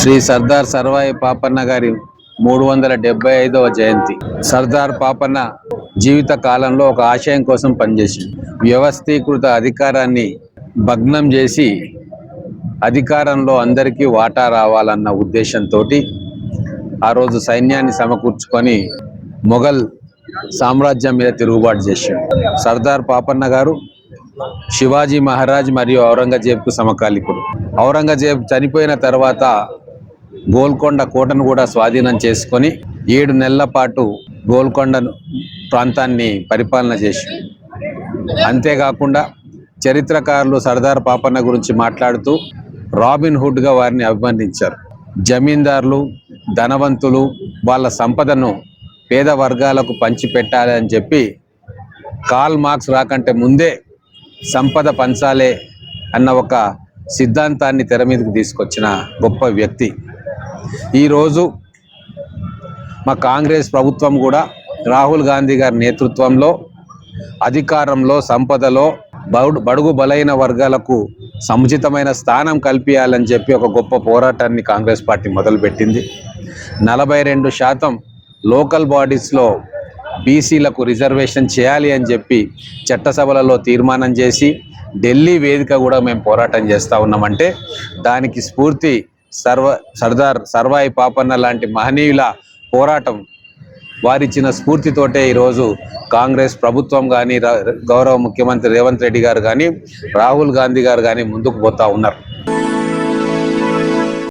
శ్రీ సర్దార్ సర్వాయి పాపన్న గారి మూడు వందల డెబ్బై ఐదవ జయంతి. సర్దార్ పాపన్న జీవిత కాలంలో ఒక ఆశయం కోసం పనిచేసింది. వ్యవస్థీకృత అధికారాన్ని భగ్నం చేసి అధికారంలో అందరికీ వాటా రావాలన్న ఉద్దేశంతో ఆ రోజు సైన్యాన్ని సమకూర్చుకొని మొఘల్ సామ్రాజ్యం మీద తిరుగుబాటు చేశాడు సర్దార్ పాపన్న గారు శివాజీ మహారాజ్ మరియు ఔరంగజేబ్కు సమకాలికుడు. ఔరంగజేబ్ చనిపోయిన తర్వాత గోల్కొండ కోటను కూడా స్వాధీనం చేసుకొని ఏడు నెలల పాటు గోల్కొండ ప్రాంతాన్ని పరిపాలన చేసి అంతేకాకుండా చరిత్రకారులు సర్దార్ పాపన్న గురించి మాట్లాడుతూ రాబిన్ హుడ్గా వారిని అభివర్ణించారు. జమీందారులు ధనవంతులు వాళ్ళ సంపదను పేద వర్గాలకు పంచిపెట్టాలి అని చెప్పి కాల్ మార్క్స్ రాకంటే ముందే సంపద పంచాలే అన్న ఒక సిద్ధాంతాన్ని తెర మీదకి తీసుకొచ్చిన గొప్ప వ్యక్తి. ఈరోజు మా కాంగ్రెస్ ప్రభుత్వం కూడా రాహుల్ గాంధీ గారి నేతృత్వంలో అధికారంలో సంపదలో బడు బడుగు బలైన వర్గాలకు సముచితమైన స్థానం కల్పించాలని చెప్పి ఒక గొప్ప పోరాటాన్ని కాంగ్రెస్ పార్టీ మొదలుపెట్టింది. నలభై రెండు శాతం లోకల్ బాడీస్లో బీసీలకు రిజర్వేషన్ చేయాలి అని చెప్పి చట్టసభలలో తీర్మానం చేసి ఢిల్లీ వేదిక కూడా మేము పోరాటం చేస్తూ ఉన్నామంటే దానికి స్ఫూర్తి సర్వ సర్దార్ సర్వాయి పాపన్న లాంటి మహనీయుల పోరాటం వారిచ్చిన స్ఫూర్తితోటే ఈరోజు కాంగ్రెస్ ప్రభుత్వం కానీ గౌరవ ముఖ్యమంత్రి రేవంత్ రెడ్డి గారు కానీ రాహుల్ గాంధీ గారు కానీ ముందుకు పోతా ఉన్నారు.